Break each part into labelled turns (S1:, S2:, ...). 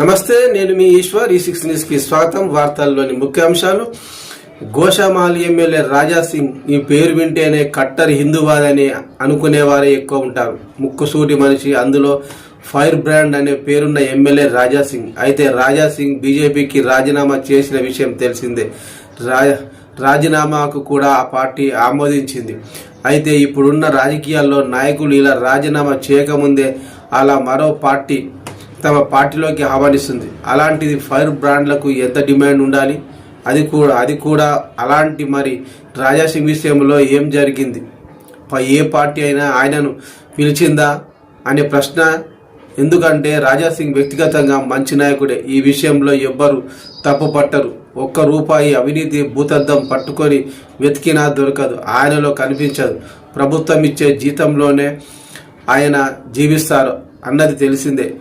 S1: నమస్తే నేను మీ ఈశ్వర్. ఈ సిక్స్ న్యూస్కి స్వాగతం. వార్తల్లోని ముఖ్యాంశాలు గోషామహల్ ఎమ్మెల్యే రాజా సింగ్ ఈ పేరు వింటేనే కట్టర్ హిందూవాదని అనుకునేవారే ఎక్కువ ఉంటారు. ముక్కుసూటి మనిషి అందులో ఫైర్ బ్రాండ్ అనే పేరున్న ఎమ్మెల్యే రాజా సింగ్. అయితే రాజా సింగ్ బీజేపీకి రాజీనామా చేసిన విషయం తెలిసిందే. రా- రాజీనామాకు కూడా ఆ పార్టీ ఆమోదించింది. అయితే ఇప్పుడున్న రాజకీయాల్లో నాయకులు ఇలా రాజీనామా చేయకముందే అలా మరో పార్టీ తమ పార్టీలోకి ఆహ్వానిస్తుంది. అలాంటిది ఫైర్ బ్రాండ్లకు ఎంత డిమాండ్ ఉండాలి? అది కూడా అది కూడా అలాంటి మరి రాజాసింగ్ విషయంలో ఏం జరిగింది? ఏ పార్టీ అయినా ఆయనను పిలిచిందా? అనే ప్రశ్న. ఎందుకంటే రాజాసింగ్ వ్యక్తిగతంగా మంచి నాయకుడే. ఈ విషయంలో ఎవ్వరు తప్పు పట్టరు. ఒక్క రూపాయి అవినీతి భూతద్దం పట్టుకొని వెతికినా దొరకదు. ఆయనలో కనిపించదు. ప్రభుత్వం ఇచ్చే జీతంలోనే ఆయన జీవిస్తారు అన్నది తెలిసిందే.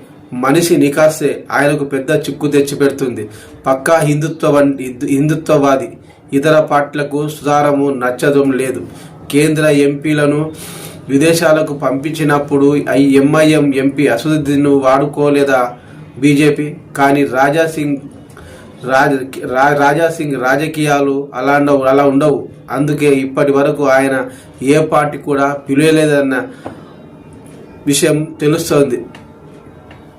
S1: మనిషి నికాసే ఆయనకు పెద్ద చిక్కు తెచ్చిపెడుతుంది. పక్కా హిందుత్వ హిందుత్వవాది. ఇతర పార్టీలకు సుధారము నచ్చడం లేదు. కేంద్ర ఎంపీలను విదేశాలకు పంపించినప్పుడు ఐ ఎంఐఎం ఎంపీ అసదుద్దీన్ను వాడుకోలేదా బీజేపీ? కానీ రాజా సింగ్ రాజ రాజా సింగ్ రాజకీయాలు అలా ఉండవు అలా ఉండవు. అందుకే ఇప్పటి వరకు ఆయన ఏ పార్టీ కూడా పిలువలేదన్న విషయం తెలుస్తోంది.